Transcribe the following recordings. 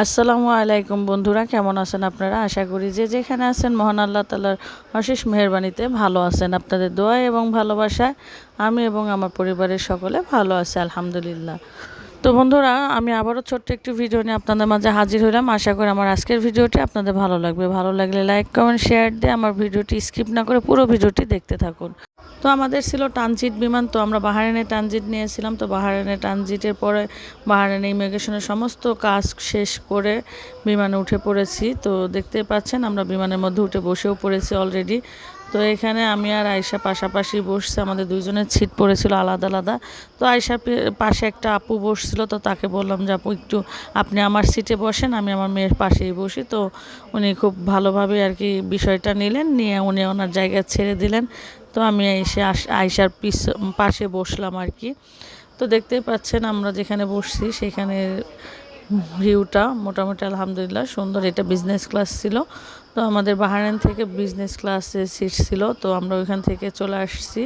আসসালামু আলাইকুম বন্ধুরা, কেমন আছেন আপনারা? আশা করি যে যেখানে আছেন, মহান আল্লাহ তালার অশেষ মেহরবানিতে ভালো আছেন। আপনাদের দোয়া এবং ভালোবাসায় আমি এবং আমার পরিবারের সকলে ভালো আছে, আলহামদুলিল্লাহ। তো বন্ধুরা, আমি আবারও ছোট্ট একটি ভিডিও নিয়ে আপনাদের মাঝে হাজির হলাম আশা করি আমার আজকের ভিডিওটি আপনাদের ভালো লাগবে। ভালো লাগলে লাইক, কমেন্ট, শেয়ার দিয়ে আমার ভিডিওটি স্কিপ না করে পুরো ভিডিওটি দেখতে থাকুন। তো আমাদের ছিল ট্রানজিট বিমান, তো আমরা বাহারাইনে ট্রানজিট নিয়েছিলাম। তো বাহারাইনে ট্রানজিটের পরে বাহারাইনে ইমিগ্রেশনের সমস্ত কাজ শেষ করে বিমানে উঠে পড়েছি। তো দেখতে পাচ্ছেন, আমরা বিমানের মধ্যে উঠে বসেও পড়েছি অলরেডি তো এখানে আমি আর আয়সা পাশাপাশি বসছে, আমাদের দুইজনের সিট পড়েছিল আলাদা আলাদা। তো আয়সার পাশে একটা আপু বসছিল, তো তাকে বললাম যে, আপু, একটু আপনি আমার সিটে বসেন, আমি আমার মেয়ের পাশেই বসি। তো উনি খুব ভালোভাবে আর কি বিষয়টা নিলেন, নিয়ে উনি ওনার জায়গা ছেড়ে দিলেন। তো আমি এসে আয়সার পিস, পাশে বসলাম আর কি। তো দেখতেই পাচ্ছেন আমরা যেখানে বসছি সেখানে ভিউটা মোটামুটি আলহামদুলিল্লাহ, সুন্দর। এটা বিজনেস ক্লাস ছিল। তো আমাদের বাহারান থেকে বিজনেস ক্লাসে সিট ছিল। তো আমরা ওইখান থেকে চলে আসছি।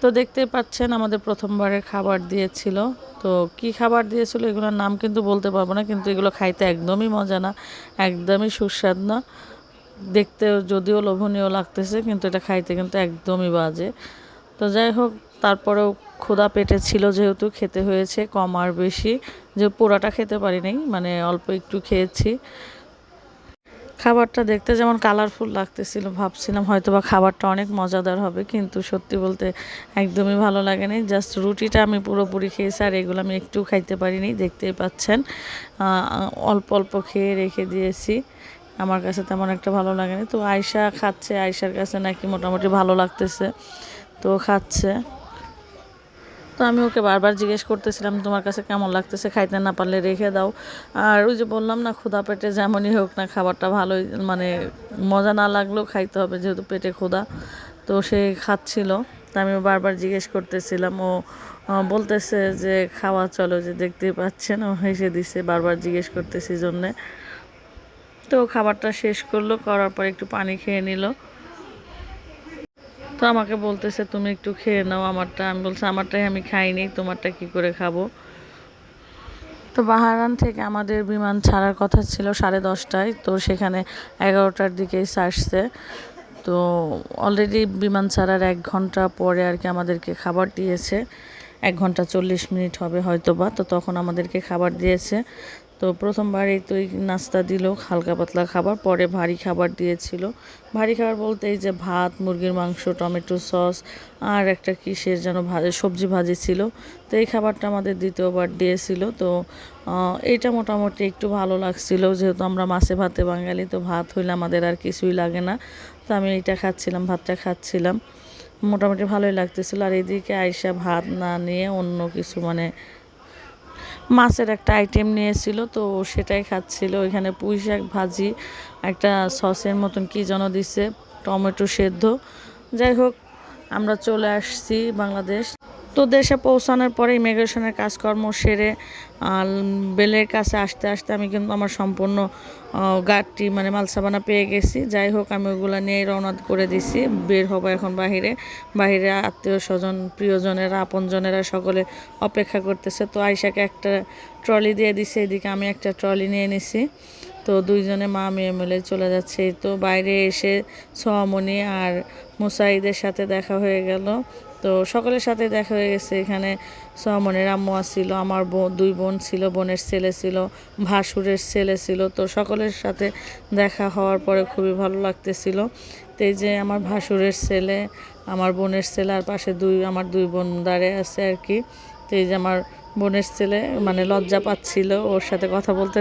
তো দেখতে পাচ্ছেন, আমাদের প্রথমবারের খাবার দিয়েছিল। তো কি খাবার দিয়েছিল এগুলোর নাম কিন্তু বলতে পারব না, কিন্তু এগুলো খাইতে একদমই মজা না। একদমই সুস্বাদ না। দেখতে যদিও লোভনীয় লাগতেছে, কিন্তু এটা খাইতে কিন্তু একদমই বাজে। তো যাই হোক তারপরেও ক্ষুধা পেটে ছিল যেহেতু, খেতে হয়েছে কম আর বেশি। যে পোড়াটা খেতে পারি নাই মানে অল্প একটু খেয়েছি। খাবারটা দেখতে যেমন কালারফুল লাগতেছিল, ভাবছিলাম হয়তো বা খাবারটা অনেক মজাদার হবে, কিন্তু সত্যি বলতে একদমই ভালো লাগেনি। জাস্ট রুটিটা আমি পুরোপুরি খেয়েছি আর এগুলো আমি একটু খাইতে পারিনি, দেখতেই পাচ্ছেন। অল্প অল্প খেয়ে রেখে দিয়েছি। আমার কাছে তেমন একটা ভালো লাগেনি। তো আয়সা খাচ্ছে আয়সার কাছে নাকি মোটামুটি ভালো লাগতেছে। তো খাচ্ছে। তো আমি ওকে বারবার জিজ্ঞেস করতেছিলাম, তোমার কাছে কেমন লাগতেছে? খাইতে না পারলে রেখে দাও। আর ওই যে বললাম না, ক্ষুধা পেটে যেমনই হোক না, খাবারটা ভালোই মানে মজা না লাগলেও খাইতে হবে যেহেতু পেটে ক্ষুধা। তো সে খাচ্ছিল। তা আমি বারবার জিজ্ঞেস করতেছিলাম, ও বলতেছে যে খাওয়া চলো যে দেখতে পাচ্ছেন? ও হেসে দিছে বারবার জিজ্ঞেস করতেছি জন্যে। তো খাবারটা শেষ করল, করার পর একটু পানি খেয়ে নিল। তো আমাকে বলতেছে, তুমি একটু খেয়ে নাও আমারটা। আমি বলছি, আমারটাই আমি খাইনি, তোমারটা কি করে খাব? তো বাহারান থেকে আমাদের বিমান ছাড়ার কথা ছিল সাড়ে দশটায়। তো সেখানে এগারোটার দিকেই ছাড়ছে তো অলরেডি বিমান ছাড়ার এক ঘণ্টা পরে আর কি আমাদেরকে খাবার দিয়েছে। এক ঘণ্টা চল্লিশ মিনিট হবে হয়তো বা তো তখন আমাদেরকে খাবার দিয়েছে। তো প্রথমবার এই তো নাস্তা দিল, হালকা পাতলা খাবার, পরে ভারী খাবার দিয়েছিল। ভারী খাবার বলতে এই যে ভাত, মুরগির মাংস, টমেটো সস, আর একটা কিসের যেন ভাজি সবজি ভাজি ছিল। তো এই খাবারটা আমাদের দ্বিতীয়বার দিয়েছিল। তো এইটা মোটামুটি একটু ভালো লাগছিল, যেহেতু আমরা মাছে ভাতে বাঙালি, তো ভাত হইলে আমাদের আর কিছুই লাগে না। তো আমি এইটা খাচ্ছিলাম, ভাতটা খাচ্ছিলাম। মোটামুটি ভালোই লাগতেছিল। আর এদিকে আইসা ভাত না নিয়ে অন্য কিছু মানে মাছের একটা আইটেম নিয়েছিল, তো সেটাই খাচ্ছিল। ওইখানে পুঁই শাক ভাজি, একটা সসের মতন কী যেন দিছে, টমেটো সেদ্ধ। যাই হোক, আমরা চলে আসছি বাংলাদেশ। তো দেশে পৌঁছানোর পরে ইমিগ্রেশনের কাজকর্ম সেরে বেলের কাছে আসতে আসতে আমি কিন্তু আমার সম্পূর্ণ গাড়টি মানে মালসাবানা পেয়ে গেছি। যাই হোক, আমি ওগুলো নিয়ে রওনা করে দিছি। বের হব এখন বাহিরে। বাহিরে আত্মীয় স্বজন, প্রিয়জনেরা, আপনজনেরা সকলে অপেক্ষা করতেছে। তো আয়সাকে একটা ট্রলি দিয়ে দিছে। এদিকে আমি একটা ট্রলি নিয়ে নিছি। তো দুইজনে মা মেয়ে মিলে চলে যাচ্ছে। তো বাইরে এসে সোয়ামনি আর মুসাইদের সাথে দেখা হয়ে গেল। তো সকলের সাথে দেখা হয়ে গেছে। এখানে সোয়ামনের আম্মু ছিল আমার বোন দুই বোন ছিল, বোনের ছেলে ছিল, ভাসুরের ছেলে ছিল। তো সকলের সাথে দেখা হওয়ার পরে খুবই ভালো লাগতেছিল। তো এই যে আমার ভাসুরের ছেলে, আমার বোনের ছেলে, আর পাশে দুই, আমার দুই বোন দাঁড়িয়ে আছে আর কি। তো এই যে আমার বোনের ছেলে মানে লজ্জা পাচ্ছিল, ওর সাথে কথা বলতে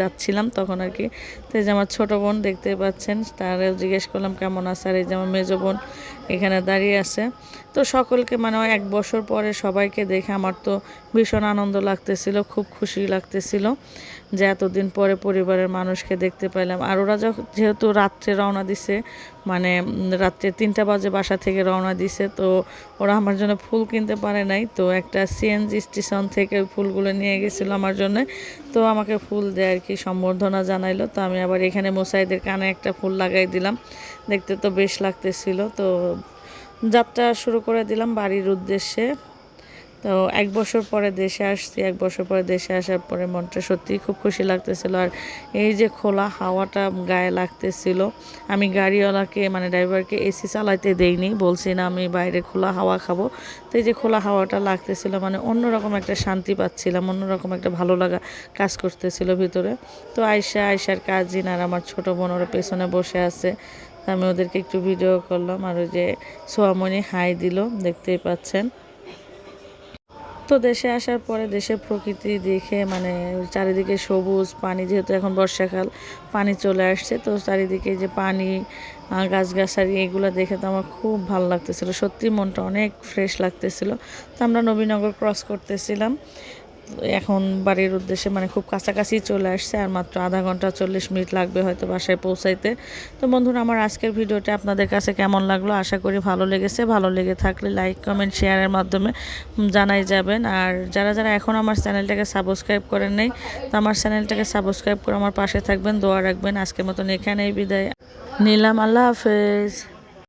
যাচ্ছিলাম তখন আর কি। তো এই যে আমার ছোটো বোন দেখতে পাচ্ছেন তারও জিজ্ঞেস করলাম, কেমন আছে? আর এই যে আমার মেজো বোন এখানে দাঁড়িয়ে আছে। তো সকলকে মানে এক বছর পরে সবাইকে দেখে আমার তো ভীষণ আনন্দ লাগতেছিল, খুব খুশি লাগতেছিল যে এতদিন পরে পরিবারের মানুষকে দেখতে পেলাম আর ওরা যেহেতু রাত্রে রওনা দিছে মানে রাত্রে তিনটা বাজে বাসা থেকে রওনা দিছে, তো ওরা আমার জন্য ফুল কিনতে পারে নাই। তো একটা সিএনজি স্টেশন থেকে ফুলগুলো নিয়ে গেছিল আমার জন্য। তো আমাকে ফুল দেয় আর কি, সম্বর্ধনা জানাইলো। তো আমি আবার এখানে মোসাইদের কানে একটা ফুল লাগাই দিলাম। দেখতে তো বেশ লাগতেছিল। তো যাত্রা শুরু করে দিলাম বাড়ির উদ্দেশ্যে। তো এক বছর পরে দেশে আসছি, এক বছর পরে দেশে আসার পরে মনটা সত্যিই খুব খুশি লাগতেছিল। আর এই যে খোলা হাওয়াটা গায়ে লাগতেছিল, আমি গাড়িওয়ালাকে মানে ড্রাইভারকে এসি চালাইতে দেইনি, বলছি না আমি বাইরে খোলা হাওয়া খাব। তো এই যে খোলা হাওয়াটা লাগতেছিল মানে অন্যরকম একটা শান্তি পাচ্ছিলাম, অন্যরকম একটা ভালো লাগা কাজ করতেছিল ভিতরে। তো আয়সা আয়সার কাজিন আর আমার ছোট বোন ওরা পেছনে বসে আছে। আমি ওদেরকে একটু ভিডিও করলাম আর ওই যে সোয়ামনি হাই দিল, দেখতেই পাচ্ছেন। তো দেশে আসার পরে দেশের প্রকৃতি দেখে মানে চারিদিকে সবুজ, পানি যেহেতু এখন বর্ষাকাল, পানি চলে আসছে, তো চারিদিকে যে পানি গাছগাছালি, এগুলো দেখে তো আমার খুব ভালো লাগতেছিল। সত্যি মনটা অনেক ফ্রেশ লাগতেছিল। তো আমরা নবীনগর ক্রস করতেছিলাম। এখন বাড়ির উদ্দেশ্যে মানে খুব কাছাকাছি চলে আসছে আর মাত্র আধা ঘণ্টা চল্লিশ মিনিট লাগবে হয়তো বাসায় পৌঁছাইতে। তো বন্ধুরা, আমার আজকের ভিডিওটা আপনাদের কাছে কেমন লাগল? আশা করি ভালো লেগেছে। ভালো লেগে থাকলে লাইক, কমেন্ট, শেয়ারের মাধ্যমে জানাই যাবেন। আর যারা যারা এখন আমার চ্যানেলটাকে সাবস্ক্রাইব করেন নেই, তো আমার চ্যানেলটাকে সাবস্ক্রাইব করে আমার পাশে থাকবেন, দোয়া রাখবেন। আজকের মতন এখানেই বিদায়। নিলাম, আল্লাহ হাফেজ।